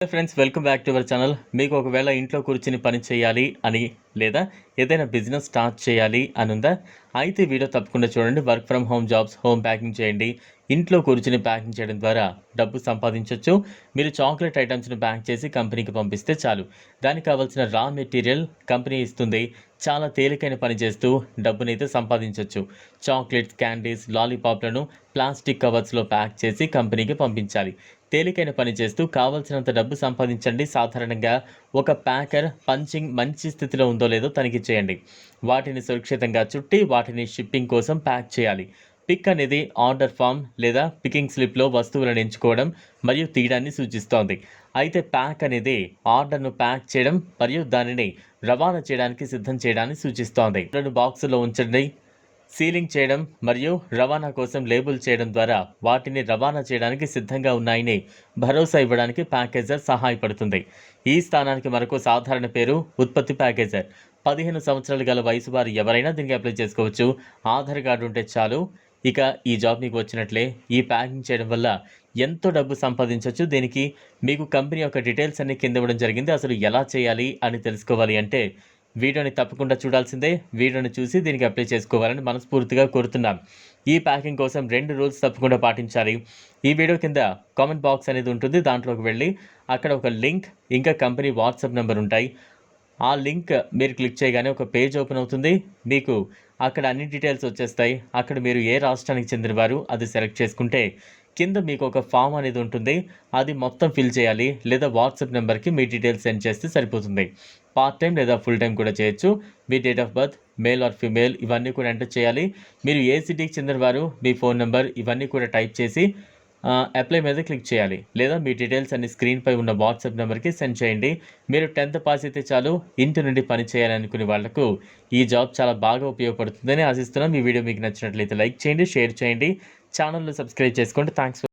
Friends welcome back to our channel మీకు ఒకవేళ ఇంట్లో కూర్చుని పని చేయాలి అని లేదా ఏదైనా బిజినెస్ స్టార్ట్ చేయాలి అని ఉందా అయితే వీడియో తప్పకుండా చూడండి. Work from home jobs home packing చేయండి. ఇంట్లో కూర్చుని ప్యాకింగ్ చేయడం ద్వారా డబ్బు సంపాదించవచ్చు మీరు చాక్లెట్ ఐటమ్స్ను ప్యాక్ చేసి కంపెనీకి పంపిస్తే చాలు. దానికి కావాల్సిన రా మెటీరియల్ కంపెనీ ఇస్తుంది. చాలా తేలికైన పని చేస్తూ డబ్బునైతే సంపాదించవచ్చు చాక్లెట్స్ క్యాండీస్ లాలీపాప్లను ప్లాస్టిక్ కవర్స్లో ప్యాక్ చేసి కంపెనీకి పంపించాలి. తేలికైన పని చేస్తూ కావలసినంత డబ్బు సంపాదించండి. సాధారణంగా ఒక ప్యాకర్ పంచింగ్ మంచి స్థితిలో ఉందో లేదో తనిఖీ చేయండి. వాటిని సురక్షితంగా చుట్టి వాటిని షిప్పింగ్ కోసం ప్యాక్ చేయాలి. పిక్ అనేది ఆర్డర్ ఫామ్ లేదా పికింగ్ స్లిప్లో వస్తువులను ఎంచుకోవడం మరియు తీయడాన్ని సూచిస్తోంది. అయితే ప్యాక్ అనేది ఆర్డర్ను ప్యాక్ చేయడం మరియు దానిని రవాణా చేయడానికి సిద్ధం చేయడాన్ని సూచిస్తోంది. రెండు బాక్సులో ఉంచండి. సీలింగ్ చేయడం మరియు రవాణా కోసం లేబుల్ చేయడం ద్వారా వాటిని రవాణా చేయడానికి సిద్ధంగా ఉన్నాయని భరోసా ఇవ్వడానికి ప్యాకేజర్ సహాయపడుతుంది. ఈ స్థానానికి మరొక సాధారణ పేరు ఉత్పత్తి ప్యాకేజర్. పదిహేను సంవత్సరాలు గల వయసు వారు ఎవరైనా దీనికి అప్లై చేసుకోవచ్చు. ఆధార్ కార్డు ఉంటే చాలు. ఇక ఈ జాబ్ మీకు వచ్చినట్లే ఈ ప్యాకింగ్ చేయడం వల్ల ఎంతో డబ్బు సంపాదించవచ్చు దీనికి మీకు కంపెనీ యొక్క డీటెయిల్స్ అన్ని కింద ఇవ్వడం జరిగింది. అసలు ఎలా చేయాలి అని తెలుసుకోవాలి అంటే వీడియోని తప్పకుండా చూడాల్సిందే. వీడియోని చూసి దీనికి అప్లై చేసుకోవాలని మనస్ఫూర్తిగా కోరుతున్నాం. ఈ ప్యాకింగ్ కోసం రెండు రూల్స్ తప్పకుండా పాటించాలి. ఈ వీడియో కింద కామెంట్ బాక్స్ అనేది ఉంటుంది. దాంట్లోకి వెళ్ళి అక్కడ ఒక లింక్ ఇంకా కంపెనీ వాట్సాప్ నెంబర్ ఉంటాయి. ఆ లింక్ మీరు క్లిక్ చేయగానే ఒక పేజ్ ఓపెన్ అవుతుంది. మీకు అక్కడ అన్ని డీటెయిల్స్ వచ్చేస్తాయి. అక్కడ మీరు ఏ రాష్ట్రానికి చెందినవారు అది సెలెక్ట్ చేసుకుంటే కింద మీకు ఒక ఫామ్ అనేది ఉంటుంది. అది మొత్తం ఫిల్ చేయాలి. లేదా వాట్సాప్ నెంబర్కి మీ డీటెయిల్స్ సెండ్ చేస్తే సరిపోతుంది. పార్ట్ టైం లేదా ఫుల్ టైం కూడా చేయొచ్చు. మీ date of birth male or female ఇవన్నీ కూడా ఎంటర్ చేయాలి. మీరు ఏ సిటీకి చెందినవారు మీ ఫోన్ నెంబర్ ఇవన్నీ కూడా టైప్ చేసి అప్లై మీద క్లిక్ చేయాలి. లేదా మీ డీటెయిల్స్ అన్ని స్క్రీన్పై ఉన్న వాట్సాప్ నెంబర్కి సెండ్ చేయండి. మీరు టెన్త్ పాస్ అయితే చాలు ఇంటి నుండి పని చేయాలనుకునే వాళ్ళకు ఈ జాబ్ చాలా బాగా ఉపయోగపడుతుందని ఆశిస్తున్నాం. ఈ వీడియో మీకు నచ్చినట్లయితే లైక్ చేయండి షేర్ చేయండి. ఛానల్ను సబ్స్క్రైబ్ చేసుకోండి. థ్యాంక్స్